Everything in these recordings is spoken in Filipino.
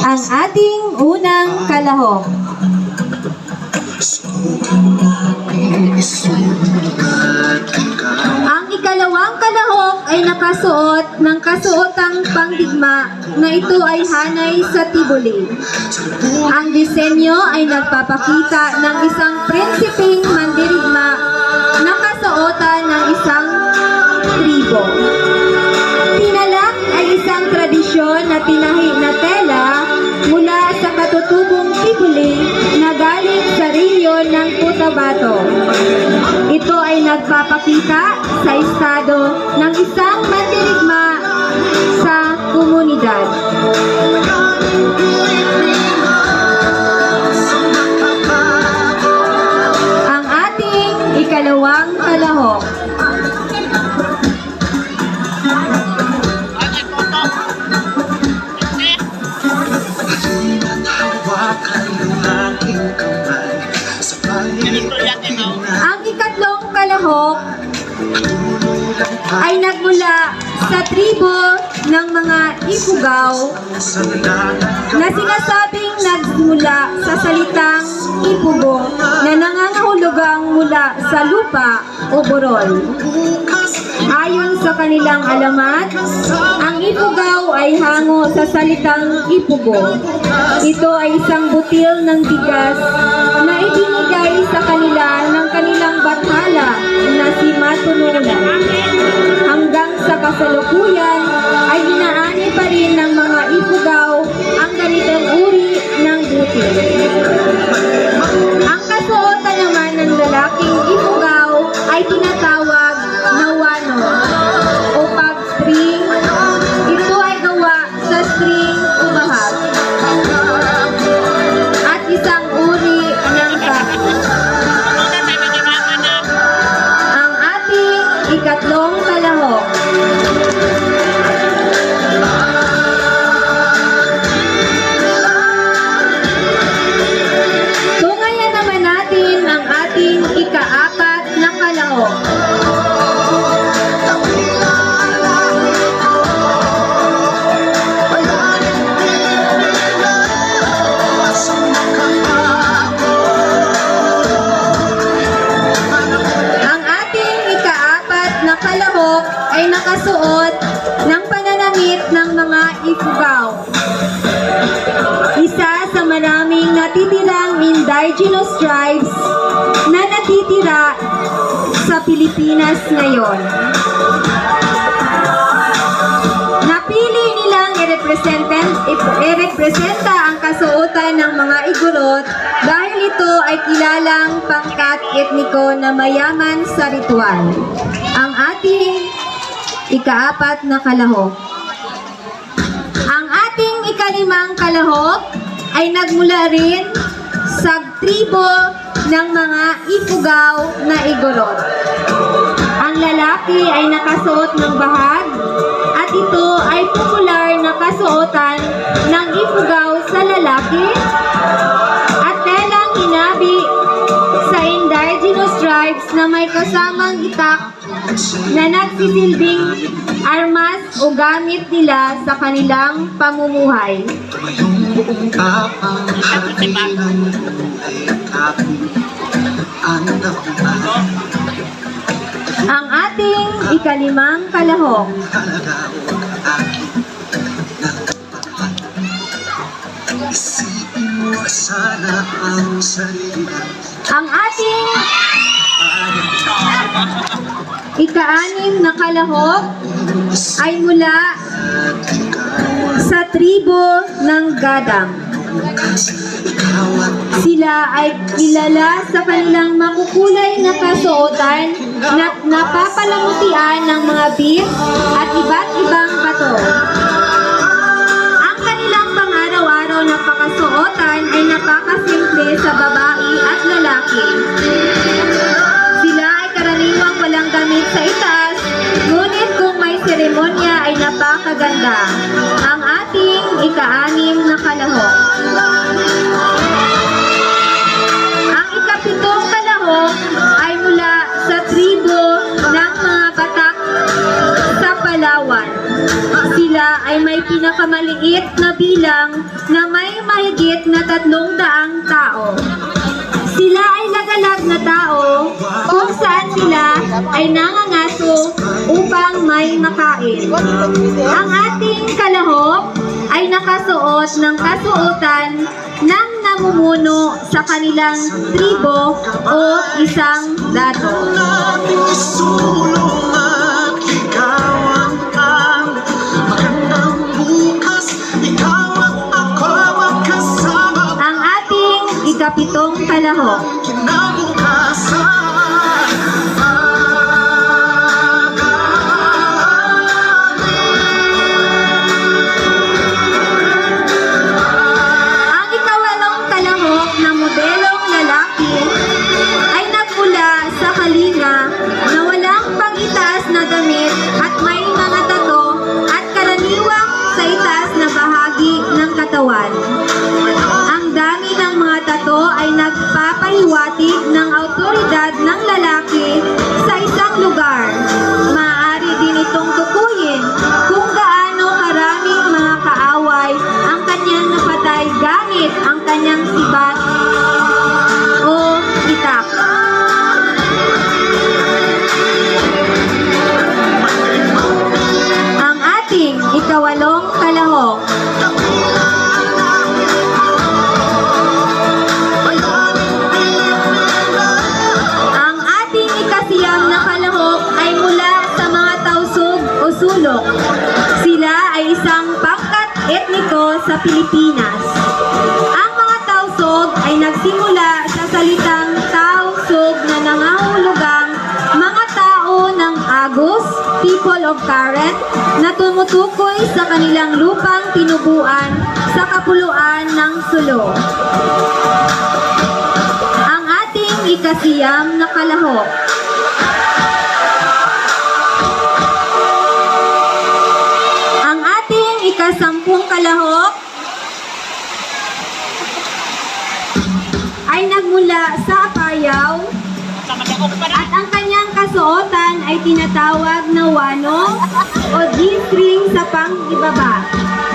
ang ating unang kalahok. Ang ikalawang kalahok ay nakasuot ng kasuotang pangdigma na ito ay hanay sa tibuli. Ang disenyo ay nagpapakita ng isang prinsipeng mandirigma na kasuotan ng isang tribo. Na tinahi na tela mula sa katutubong tibuli na galing sa riyon ng Cotabato. Ito ay nagpapakita sa estado ng isang mandirigma sa komunidad. Ay nagmula sa tribo ng mga Ifugao na sinasabing nagmula sa salitang Ipugo na nangangahulugang mula sa lupa o burol. Ayon sa kanilang alamat, ang Ifugao ay hango sa salitang Ipugo. Ito ay isang butil ng bigas na ibinigay sa kanila ng kanilang bathala na si Matununan. Hanggang sa kasalukuyan ay inaani pa rin ng mga Ifugao ang ganitong uri ng butil. Ang kasuotan naman ng lalaking Ifugao ay tinatawag i-representa i-representa ang kasuotan ng mga igurot dahil ito ay kilalang pangkat etniko na mayaman sa ritual. Ang ating ikaapat na kalahok. Ang ating ikalimang kalahok ay nagmula rin sa tribo ng mga Ifugao na igorot. Ang lalaki ay nakasuot ng bahag at ito ay popular na kasuotan ng Ifugao sa lalaki at telang hinabi sa indigenous tribes na may kasamang itak na nagsisilbing armas o gamit nila sa kanilang pamumuhay. Ang ating ikalimang kalahok. Ang ating ikaanim na kalahok ay mula sa tribo ng Gadang. Sila ay kilala sa kanilang makukulay na kasuotan na napapalamutian ng mga beef at iba't ibang bato. Napakaganda. Ang ating ika-anim na kalahok. Ang ikapitong kalahok ay mula sa tribo ng mga Batak sa Palawan. Sila ay may pinakamaliit na bilang na may mahigit na tatlong daang tao. Sila ay lagalag na tao kung saan sila ay upang may makain. Ang ating kalahok ay nakasuot ng kasuotan ng namumuno sa kanilang tribo o isang dato. Ang ating ikapitong kalahok. Nagpapahiwatig ng autoridad ng lalaki sa isang lugar. Etniko sa Pilipinas. Ang mga tausog ay nagsimula sa salitang tausog na nangahulugang mga tao ng Agus, people of Karen, na tumutukoy sa kanilang lupang tinubuan sa kapuluan ng Sulo. Ang ating ikasiyam na kalahok. Ang ating ikasampung kalahok ay nagmula sa Apayao at ang kanyang kasuotan ay tinatawag na wano o G-string sa pang-ibaba.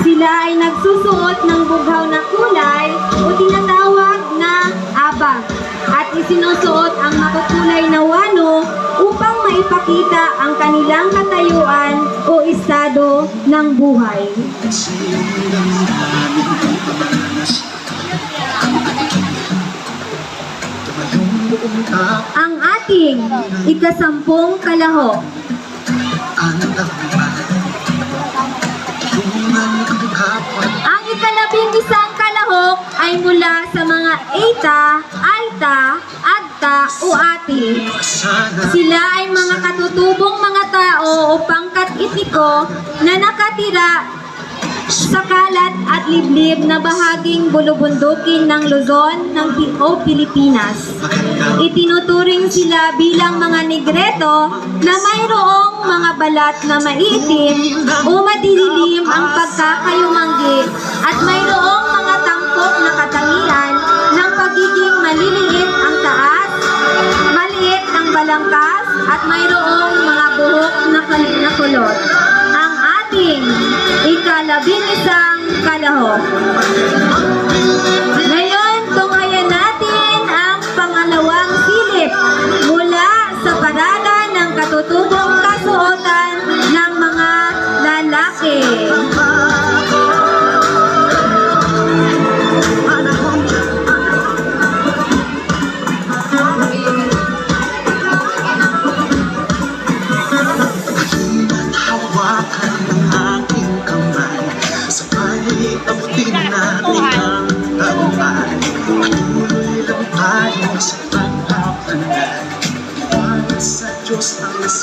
Sila ay nagsusuot ng bughaw na kulay o tinatawag na abag at isinusuot ang makukulay na wano upang maipakita ang kanilang katayuan o estado ng buhay. Ang ating ikasampung kalahok Ang ikalabing isang kalahok ay mula sa mga Eta, Alta, Agta o. Sila ay mga katutubong mga tao o pangkat etniko na nakatira sa kalat at liblib na bahaging bulubundukin ng Luzon ng o Pilipinas. Itinuturing sila bilang mga negreto na mayroong mga balat na maiitim o madidilim ang pagkakayumanggi at mayroong mga tangkok na katangian ng pagiging maliliit balangkas at mayroong mga buhok na, na kulot. Ang ating ikalabing isang kalahok. Ngayon, tunghayan natin ang pangalawang silip mula sa paralan ng katutubong kasuotan ng mga lalaki.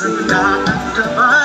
สักญาอันจะไป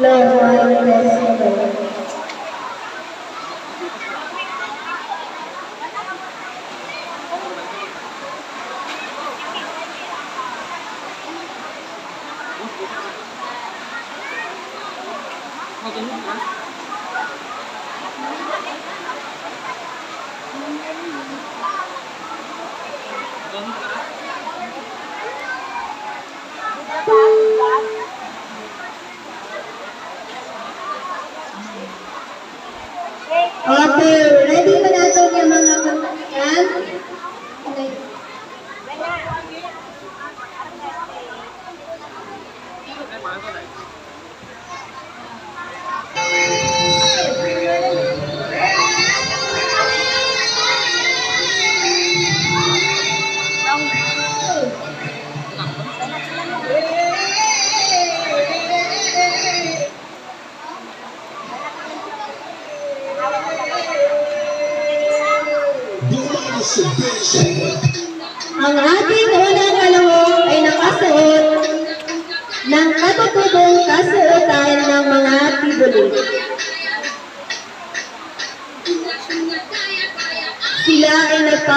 Lord,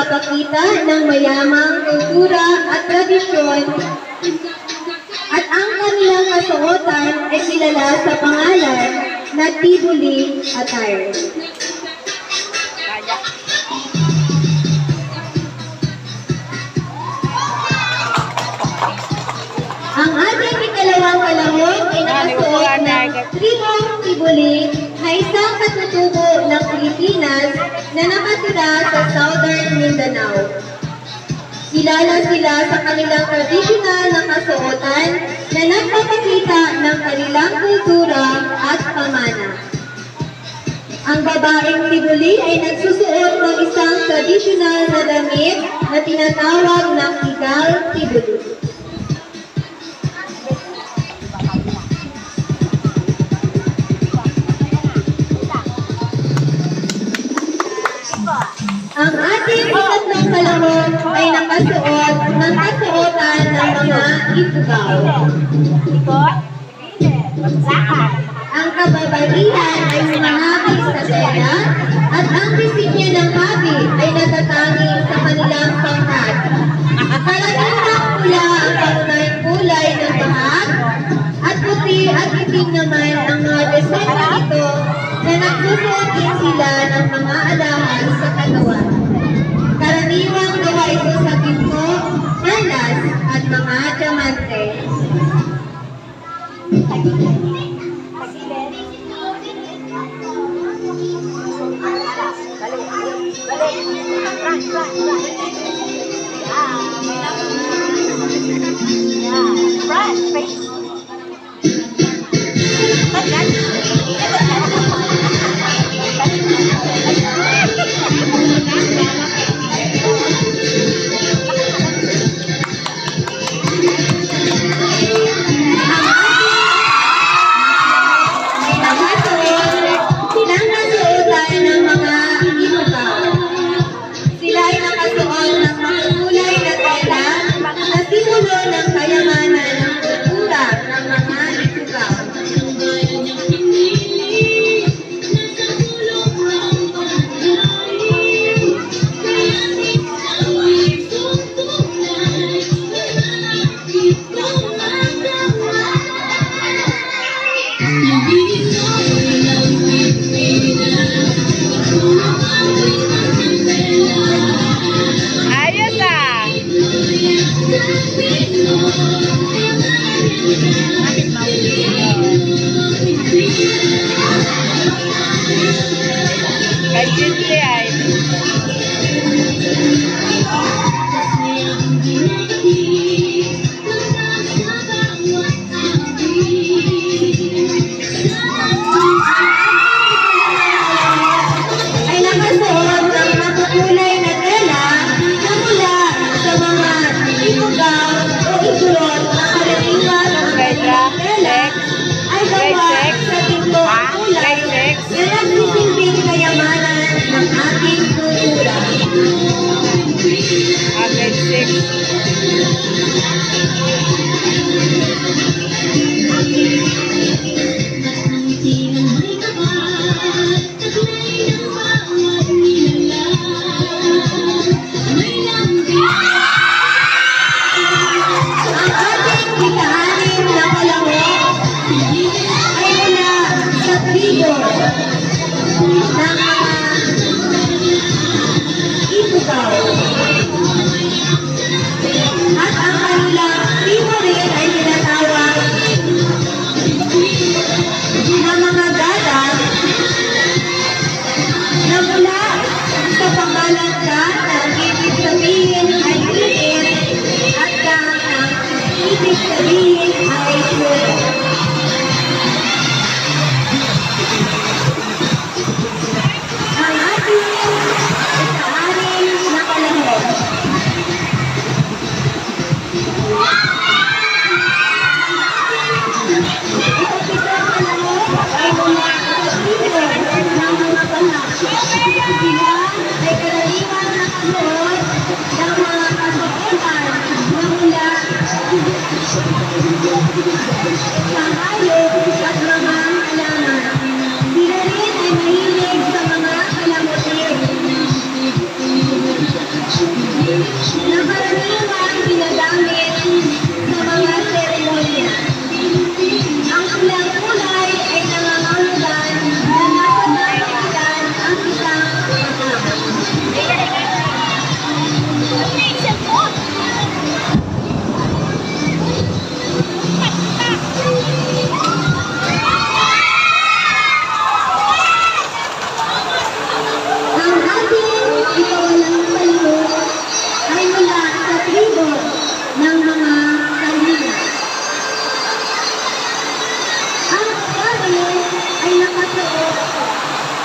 nagpapakita ng mayamang kultura at tradisyon at ang kanilang kasuotan ay kilala sa pangalan na Tibuli Attire. Ang ating ikalawang kalahok ay nakasuot ng tribong tibuli na isang katutubo ng Pilipinas na nakatira sa Southern Mindanao. Kilala sila sa kanilang tradisyonal na kasuotan na nagpapakita ng kanilang kultura at pamana. Ang babaeng tibuli ay nagsusuot ng isang tradisyonal na damit na tinatawag na kigal tibuli. Ang ating ikatlong kalahok ay nakasuot ng kasuotan ng mga. Lakad. Ang kababaihan ay humahati sa tela at ang disinya ng babi ay natatangi sa kanilang pangkat. Karaniwang pula ang pangunahing kulay ng bahag at puti at itim naman ang mga desenyo nito nagsusuot din sila ng mga alahas sa katawan. Karaniwang gawa ito sa ginto, perlas at mga diamante. Nakasuot, Thank you.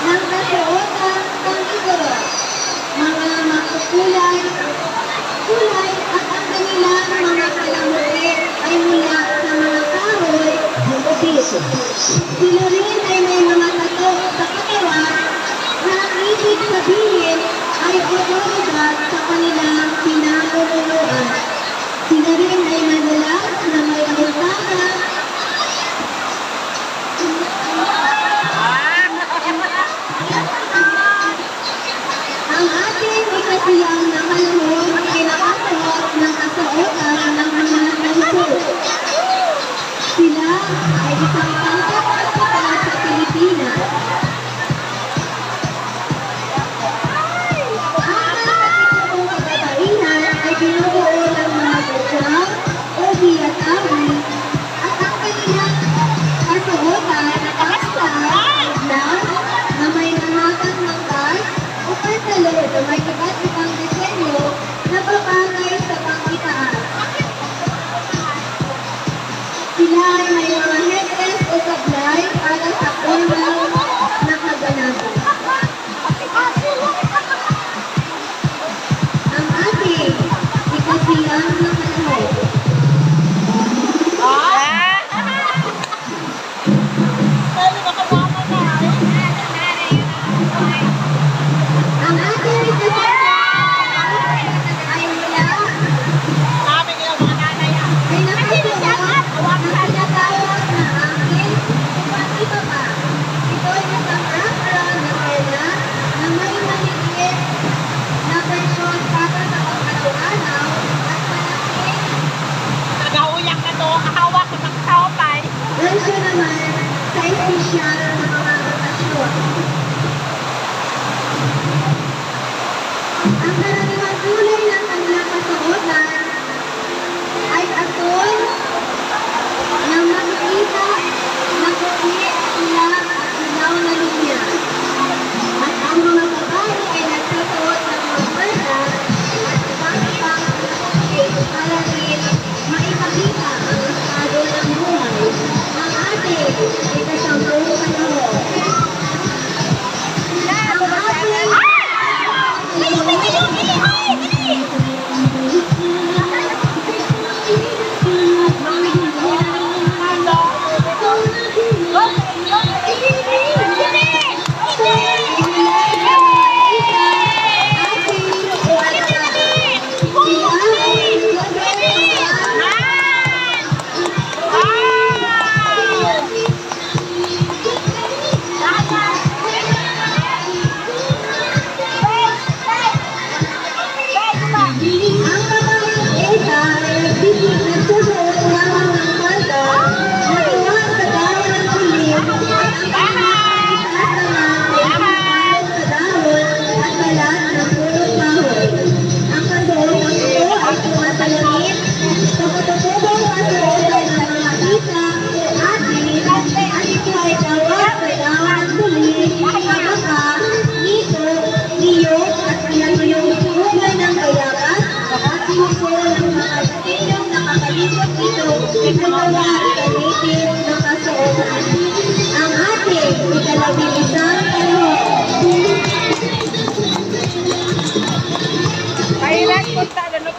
ng kasuotan ng siguro, mga makukulay, kulay at ang kanilang mga kalamutin ay mula sa mga kahoy bukis. Sila rin ay may mga tato sa katawan na ibig sabihin ay otoridad sa kanilang pinangunuan. Sila rin ay madalas na may ahutahan ang nakalahod, kinakasuot ng kasuotan ng mga ganito. Sila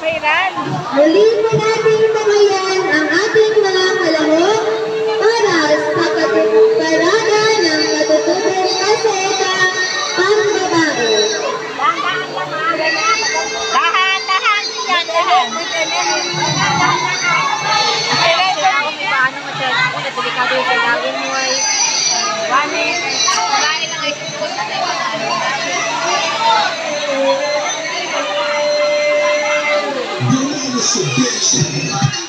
Muli po natin tamayan ang ating mga kalahok para sa katuparada ng katutubong kaseta pambabae. Dahan, dahan, yan, dahan. Paano mo siya? Delikado yung kailangan mo ay wani. Wani lang ay Ang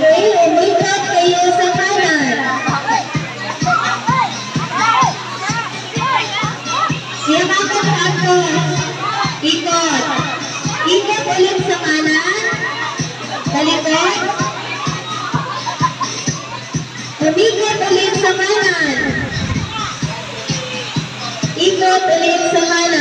Umikot kayo sa kanan. Siyamakot ako. Ikot. Ikot ulit sa kanan. Talikod. Umikot ulit sa kanan. Ikot ulit sa kanan.